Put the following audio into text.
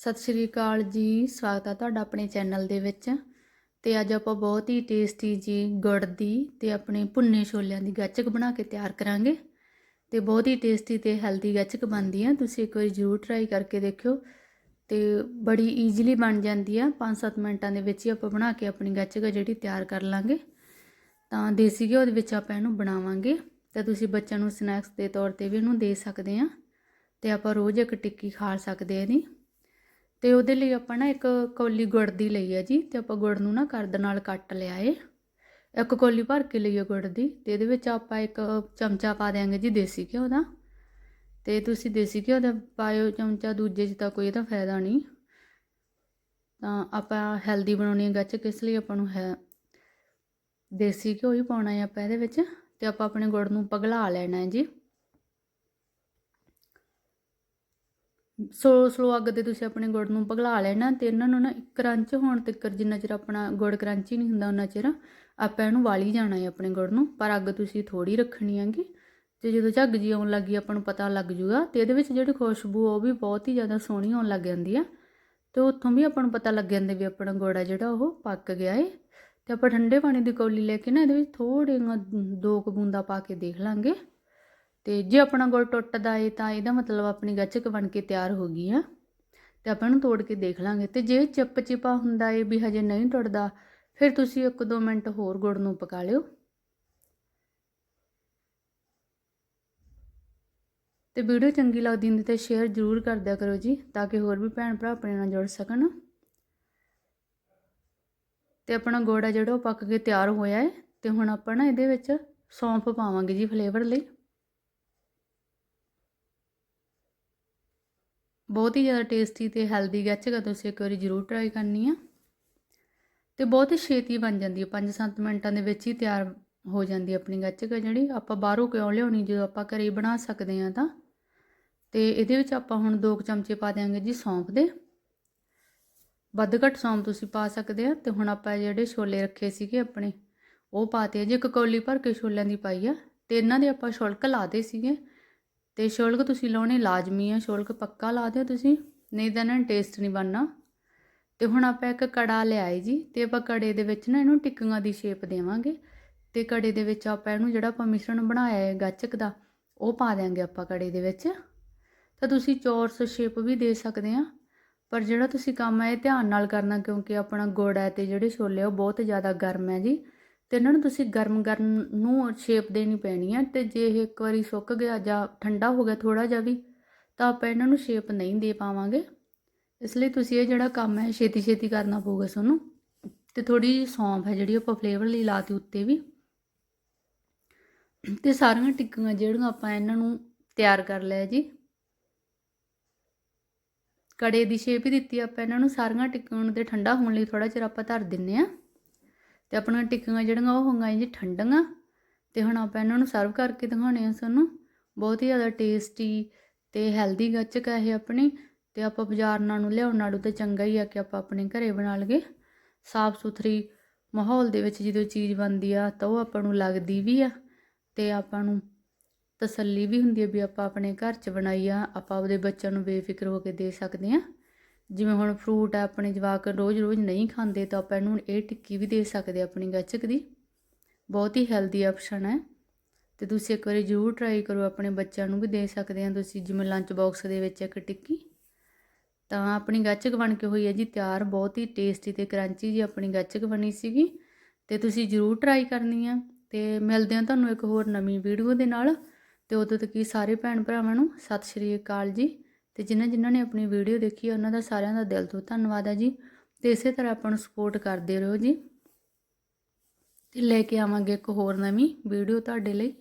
ਸਤਿ ਸ਼੍ਰੀ ਅਕਾਲ ਜੀ, ਸਵਾਗਤ ਹੈ ਤੁਹਾਡਾ ਆਪਣੇ ਚੈਨਲ ਦੇ ਵਿੱਚ। ਤੇ ਅੱਜ ਆਪਾਂ ਬਹੁਤ ਹੀ ਟੇਸਟੀ ਜੀ ਗੁੜ ਦੀ ਤੇ ਆਪਣੇ ਭੁੰਨੇ ਛੋਲਿਆਂ ਦੀ ਗੱਚਕ ਬਣਾ ਕੇ ਤਿਆਰ ਕਰਾਂਗੇ। ਤੇ ਬਹੁਤ ਹੀ ਟੇਸਟੀ ਤੇ ਹੈਲਦੀ ਗੱਚਕ ਬਣਦੀ ਆ, ਤੁਸੀਂ ਇੱਕ ਵਾਰੀ ਜ਼ਰੂਰ ਟਰਾਈ ਕਰਕੇ ਦੇਖਿਓ। ਤੇ ਬੜੀ ਈਜ਼ੀਲੀ ਬਣ ਜਾਂਦੀ ਆ 5-7 ਮਿੰਟਾਂ ਦੇ ਵਿੱਚ ਹੀ ਆਪਾਂ ਬਣਾ ਕੇ ਆਪਣੀ ਗੱਚਕ ਆ ਜਿਹੜੀ ਤਿਆਰ ਕਰ ਲਾਂਗੇ। ਤਾਂ ਦੇਸੀ ਘਿਓ ਦੇ ਵਿੱਚ ਆਪਾਂ ਇਹਨੂੰ ਬਣਾਵਾਂਗੇ। ਤਾਂ ਤੁਸੀਂ ਬੱਚਿਆਂ ਨੂੰ ਸਨੈਕਸ ਦੇ ਤੌਰ ਤੇ ਵੀ ਇਹਨੂੰ ਦੇ ਸਕਦੇ ਆ। ਤੇ ਆਪਾਂ ਰੋਜ਼ ਇੱਕ ਟਿੱਕੀ ਖਾ ਸਕਦੇ ਆ ਇਹਦੀ। ਤੇ ਉਹਦੇ ਲਈ ਆਪਾਂ ਨਾ ਇੱਕ ਕੌਲੀ ਗੁੜ ਦੀ ਲਈ ਹੈ ਜੀ, ਤੇ ਆਪਾਂ ਗੁੜ ਨੂੰ ਨਾ ਕਰਦ ਨਾਲ ਕੱਟ ਲਿਆ ਏ। ਇੱਕ ਕੌਲੀ ਭਰ ਕੇ ਲਈ ਹੈ ਗੁੜ ਦੀ, ਤੇ ਇਹਦੇ ਵਿੱਚ ਆਪਾਂ ਇੱਕ ਚਮਚਾ ਪਾ ਦਿਆਂਗੇ ਜੀ ਦੇਸੀ ਘਿਓ ਦਾ। ਤੇ ਤੁਸੀਂ ਦੇਸੀ ਘਿਓ ਦਾ ਪਾਇਓ, ਚਮਚਾ ਦੂਜੇ 'ਚ ਤਾਂ ਕੋਈ ਇਹਦਾ ਫਾਇਦਾ ਨਹੀਂ। ਤਾਂ ਆਪਾਂ ਹੈਲਦੀ ਬਣਾਉਣੀ ਹੈ ਗੱਚ ਇਸ ਲਈ ਆਪਾਂ ਨੂੰ ਹੈ, ਦੇਸੀ ਘਿਓ ਹੀ ਪਾਉਣਾ ਹੈ ਆਪਾਂ ਇਹਦੇ ਵਿੱਚ, ਤੇ ਆਪਾਂ ਆਪਣੇ ਗੁੜ ਨੂੰ ਪਗਲਾ ਲੈਣਾ ਹੈ ਜੀ। ਸਲੋ ਸਲੋ ਅੱਗ ਤੇ ਤੁਸੀਂ ਆਪਣੇ ਗੁੜ ਨੂੰ ਪਗਲਾ ਲੈਣਾ ਤੇ ਇਹਨਾਂ ਨੂੰ ਨਾ ਕਰੰਚ ਹੋਣ ਤੱਕ ਜਿੰਨਾ ਚਿਰ ਆਪਣਾ ਗੁੜ ਕਰੰਚੀ ਨਹੀਂ ਹੁੰਦਾ, ਉਹਨਾਂ ਚਿਰ ਆਪਾਂ ਇਹਨੂੰ ਵਾਲੀ ਜਾਣਾ ਹੈ ਆਪਣੇ ਗੁੜ ਨੂੰ, ਪਰ ਅੱਗ ਤੁਸੀਂ ਥੋੜੀ ਰੱਖਣੀ ਹੈਗੀ ਤੇ ਜਦੋਂ ਝੱਗ ਜੀ ਆਉਣ ਲੱਗੀ ਆਪਾਂ ਨੂੰ ਪਤਾ ਲੱਗ ਜੂਗਾ ਤੇ ਇਹਦੇ ਵਿੱਚ ਜਿਹੜੀ ਖੁਸ਼ਬੂ ਉਹ ਵੀ ਬਹੁਤ ਹੀ ਜ਼ਿਆਦਾ ਸੋਹਣੀ ਆਉਣ ਲੱਗ ਜਾਂਦੀ ਆ ਤੇ ਉੱਥੋਂ ਵੀ ਆਪਾਂ ਨੂੰ ਪਤਾ ਲੱਗ ਜਾਂਦਾ ਵੀ ਆਪਣਾ ਗੁੜ ਆ ਜਿਹੜਾ ਉਹ ਪੱਕ ਗਿਆ ਏ ਤੇ ਆਪਾਂ ਠੰਡੇ ਪਾਣੀ ਦੀ ਕੌਲੀ ਲੈ ਕੇ ਨਾ ਇਹਦੇ ਵਿੱਚ ਥੋੜ੍ਹੀਆਂ ਦੋ ਕੁ ਬੂੰਦਾਂ ਪਾ ਕੇ ਦੇਖ ਲਾਂਗੇ। ਤੇ ਜੇ ਆਪਣਾ ਗੁੜ ਟੁੱਟਦਾ ਏ ਤਾਂ ਇਹਦਾ ਮਤਲਬ ਆਪਣੀ ਗੱਚਕ ਬਣ ਕੇ ਤਿਆਰ ਹੋ ਗਈ ਆ। ਤੇ ਆਪਾਂ ਇਹਨੂੰ ਤੋੜ ਕੇ ਦੇਖ ਲਾਂਗੇ। ਤੇ ਜੇ ਚਿਪ ਚਿਪਾ ਹੁੰਦਾ ਏ ਵੀ ਹਜੇ ਨਹੀਂ ਟੁੱਟਦਾ, ਫਿਰ ਤੁਸੀਂ ਇੱਕ ਦੋ ਮਿੰਟ ਹੋਰ ਗੁੜ ਨੂੰ ਪਕਾ ਲਿਓ। ਤੇ ਵੀਡੀਓ ਚੰਗੀ ਲੱਗਦੀ ਹੁੰਦੀ ਤੇ ਸ਼ੇਅਰ ਜ਼ਰੂਰ ਕਰ ਦਿਆ ਕਰੋ ਜੀ, ਤਾਂ ਕਿ ਹੋਰ ਵੀ ਭੈਣ ਭਰਾ ਆਪਣੇ ਨਾਲ ਜੁੜ ਸਕਣ। ਤੇ ਆਪਣਾ ਗੁੜ ਆ ਜਿਹੜਾ ਉਹ ਪੱਕ ਕੇ ਤਿਆਰ ਹੋਇਆ ਹੈ ਤੇ ਹੁਣ ਆਪਾਂ ਨਾ ਇਹਦੇ ਵਿੱਚ ਸੌਂਫ ਪਾਵਾਂਗੇ ਜੀ ਫਲੇਵਰ ਲਈ। ਬਹੁਤ ਹੀ ਜ਼ਿਆਦਾ ਟੇਸਟੀ ਤੇ ਹੈਲਦੀ ਗੱਚਕ ਤੁਸੀਂ ਇੱਕ ਵਾਰੀ ਜ਼ਰੂਰ ਟਰਾਈ ਕਰਨੀ ਆ। ਤੇ ਬਹੁਤ ਹੀ ਛੇਤੀ ਬਣ ਜਾਂਦੀ ਹੈ 5-7 ਮਿੰਟਾਂ ਦੇ ਵਿੱਚ ਹੀ ਤਿਆਰ ਹੋ ਜਾਂਦੀ ਆਪਣੀ ਗੱਚਕ ਜਿਹੜੀ। ਆਪਾਂ ਬਾਹਰੋਂ ਕਿਉਂ ਲਿਆਉਣੀ, ਜਦੋਂ ਆਪਾਂ ਘਰੇ ਹੀ ਬਣਾ ਸਕਦੇ ਆ ਤਾਂ। ਤੇ ਇਹਦੇ ਵਿੱਚ ਆਪਾਂ ਹੁਣ 2 ਚਮਚੇ ਪਾ ਦਿਆਂਗੇ ਜੀ ਸੌਂਫ ਦੇ। ਵੱਧ ਘੱਟ ਸੌਂਫ ਤੁਸੀਂ ਪਾ ਸਕਦੇ ਆ। ਤੇ ਹੁਣ ਆਪਾਂ ਜਿਹੜੇ ਛੋਲੇ ਰੱਖੇ ਸੀਗੇ ਆਪਣੇ, ਉਹ ਪਾਤੇ ਜੀ, ਇੱਕ ਕੌਲੀ ਭਰ ਕੇ ਛੋਲਿਆਂ ਦੀ ਪਾਈ ਆ। ਤੇ ਇਹਨਾਂ ਦੇ ਆਪਾਂ ਛੁਲਕ ਲਾਦੇ ਸੀਗੇ। ਤੇ ਛੁਲਕ ਤੁਸੀਂ ਲਾਉਣੇ ਲਾਜ਼ਮੀ ਆ ਛੁਲਕ ਪੱਕਾ ਲਾ ਦਿਓ ਤੁਸੀਂ, ਨਹੀਂ ਤਾਂ ਇਹਨਾਂ ਟੇਸਟ ਨਹੀਂ ਬਣਨਾ। ਤੇ ਹੁਣ ਆਪਾਂ ਇੱਕ ਕੜਾ ਲਿਆਏ ਜੀ, ਤੇ ਆਪਾਂ ਕੜੇ ਦੇ ਵਿੱਚ ਨਾ ਇਹਨੂੰ ਟਿੱਕੀਆਂ ਦੀ ਸ਼ੇਪ ਦੇਵਾਂਗੇ। ਤੇ ਕੜੇ ਦੇ ਵਿੱਚ ਆਪਾਂ ਇਹਨੂੰ ਜਿਹੜਾ ਆਪਾਂ ਮਿਸ਼ਰਣ ਬਣਾਇਆ ਹੈ ਗੱਚਕ ਦਾ, ਉਹ ਪਾ ਦਿਆਂਗੇ ਆਪਾਂ ਕੜੇ ਦੇ ਵਿੱਚ। ਤਾਂ ਤੁਸੀਂ ਚੌਰਸ ਸ਼ੇਪ ਵੀ ਦੇ ਸਕਦੇ ਆ, ਪਰ ਜਿਹੜਾ ਤੁਸੀਂ ਕੰਮ ਹੈ ਇਹ ਧਿਆਨ ਨਾਲ ਕਰਨਾ, ਕਿਉਂਕਿ ਆਪਣਾ ਗੁੜ ਹੈ ਤੇ ਜਿਹੜੇ ਛੋਲੇ ਉਹ ਬਹੁਤ ਜ਼ਿਆਦਾ ਗਰਮ ਹੈ ਜੀ। ਤੇ ਇਹਨਾਂ ਨੂੰ ਤੁਸੀਂ ਗਰਮ ਗਰਮ ਨੂੰ ਸ਼ੇਪ ਦੇਣੀ ਪੈਣੀ ਹੈ ਤੇ ਜੇ ਇਹ ਇੱਕ ਵਾਰੀ ਸੁੱਕ ਗਿਆ ਜਾਂ ਠੰਡਾ ਹੋ ਗਿਆ ਥੋੜਾ ਜਿਹਾ ਵੀ, ਤਾਂ ਆਪਾਂ ਇਹਨਾਂ ਨੂੰ ਸ਼ੇਪ ਨਹੀਂ ਦੇ ਪਾਵਾਂਗੇ। ਇਸ ਲਈ ਤੁਸੀਂ ਇਹ ਜਿਹੜਾ ਕੰਮ ਹੈ, ਛੇਤੀ ਛੇਤੀ ਕਰਨਾ ਪਊਗਾ ਤੁਹਾਨੂੰ। ਤੇ ਥੋੜੀ ਜਿਹੀ ਸੌਂਫ ਹੈ ਜਿਹੜੀ ਆਪਾਂ ਫਲੇਵਰ ਲਈ ਲਾਤੀ ਉੱਤੇ ਵੀ। ਤੇ ਸਾਰੀਆਂ ਟਿੱਕੀਆਂ ਜਿਹੜੀਆਂ ਆਪਾਂ ਇਹਨਾਂ ਨੂੰ ਤਿਆਰ ਕਰ ਲਿਆ ਜੀ। ਕੜੇ ਦੀ ਸ਼ੇਪ ਹੀ ਦਿੱਤੀ ਆਪਾਂ ਇਹਨਾਂ ਨੂੰ, ਸਾਰੀਆਂ ਟਿੱਕੀਆਂ ਨੂੰ ਤੇ ਠੰਡਾ ਹੋਣ ਲਈ ਥੋੜਾ ਚਿਰ ਆਪਾਂ ਧਰ ਦਿੰਨੇ ਆ। ਤੇ ਆਪਣੀਆਂ ਟਿੱਕੀਆਂ ਜਿਹੜੀਆਂ ਉਹ ਹੋਈਆਂ ਜੀ ਠੰਡੀਆਂ ਤੇ ਹੁਣ ਆਪਾਂ ਇਹਨਾਂ ਨੂੰ ਸਰਵ ਕਰਕੇ ਦਿਖਾਉਣੇ ਆ ਤੁਹਾਨੂੰ ਬਹੁਤ ਹੀ ਜ਼ਿਆਦਾ ਟੇਸਟੀ ਤੇ ਹੈਲਦੀ ਗੱਚਕ ਹੈ ਇਹ ਆਪਣੀ ਤੇ ਆਪਾਂ ਬਾਜ਼ਾਰ ਨਾਲੋਂ ਲਿਆਉਣ ਨਾਲੋਂ ਤਾਂ ਚੰਗਾ ਹੀ ਆ ਕਿ ਆਪਾਂ ਆਪਣੇ ਘਰੇ ਬਣਾ ਲਈਏ। ਸਾਫ਼ ਸੁਥਰੀ ਮਾਹੌਲ ਦੇ ਵਿੱਚ ਜਦੋਂ ਚੀਜ਼ ਬਣਦੀ ਆ ਤਾਂ ਉਹ ਆਪਾਂ ਨੂੰ ਲੱਗਦੀ ਵੀ ਆ ਤੇ ਆਪਾਂ ਨੂੰ ਤਸੱਲੀ ਵੀ ਹੁੰਦੀ ਹੈ ਵੀ ਆਪਾਂ ਆਪਣੇ ਘਰ 'ਚ ਬਣਾਈ ਆ, ਆਪਾਂ ਆਪਦੇ ਬੱਚਿਆਂ ਨੂੰ ਬੇਫਿਕਰ ਹੋ ਕੇ ਦੇ ਸਕਦੇ ਆ। ਜਿਵੇਂ ਹੁਣ ਫਰੂਟ ਆ, ਆਪਣੇ ਜਵਾਕ ਰੋਜ਼-ਰੋਜ਼ ਨਹੀਂ ਖਾਂਦੇ, ਤਾਂ ਆਪਾਂ ਇਹਨੂੰ ਇਹ ਟਿੱਕੀ ਵੀ ਦੇ ਸਕਦੇ ਆਪਣੀ ਗੱਚਕ ਦੀ। ਬਹੁਤ ਹੀ ਹੈਲਦੀ ਆਪਸ਼ਨ ਹੈ। ਤੇ ਤੁਸੀਂ ਇੱਕ ਵਾਰੀ ਜ਼ਰੂਰ ਟਰਾਈ ਕਰੋ, ਆਪਣੇ ਬੱਚਿਆਂ ਨੂੰ ਵੀ ਦੇ ਸਕਦੇ ਆ ਤੁਸੀਂ, ਜਿਵੇਂ ਲੰਚ ਬਾਕਸ ਦੇ ਵਿੱਚ ਇੱਕ ਟਿੱਕੀ। ਤਾਂ ਆਪਣੀ ਗੱਚਕ ਬਣ ਕੇ ਹੋਈ ਹੈ ਜੀ, ਤਿਆਰ, ਬਹੁਤ ਹੀ ਟੇਸਟੀ ਤੇ ਕਰੰਚੀ ਜੀ ਆਪਣੀ ਗੱਚਕ ਬਣੀ ਸੀਗੀ। ਤੇ ਤੁਸੀਂ ਜ਼ਰੂਰ ਟਰਾਈ ਕਰਨੀ ਆ। ਤੇ ਮਿਲਦੇ ਹਾਂ ਤੁਹਾਨੂੰ ਇੱਕ ਹੋਰ ਨਵੀਂ ਵੀਡੀਓ ਦੇ ਨਾਲ। ਤੇ ਉਦੋਂ ਤੱਕ ਹੀ ਸਾਰੇ ਭੈਣ ਭਰਾਵਾਂ ਨੂੰ ਸਤਿ ਸ਼੍ਰੀ ਅਕਾਲ ਜੀ। ਤੇ ਜਿਨ੍ਹਾਂ ਜਿਨ੍ਹਾਂ ਨੇ ਆਪਣੀ ਵੀਡੀਓ ਦੇਖੀ ਹੈ ਉਹਨਾਂ ਦਾ ਸਾਰਿਆਂ ਦਾ ਦਿਲ ਤੋਂ ਧੰਨਵਾਦ ਹੈ ਜੀ। ਤੇ ਇਸੇ ਤਰ੍ਹਾਂ ਆਪਾਂ ਨੂੰ ਸਪੋਰਟ ਕਰਦੇ ਰਹੋ ਜੀ। ਤੇ ਲੈ ਕੇ ਆਵਾਂਗੇ ਇੱਕ ਹੋਰ ਨਵੀਂ ਵੀਡੀਓ ਤੁਹਾਡੇ ਲਈ।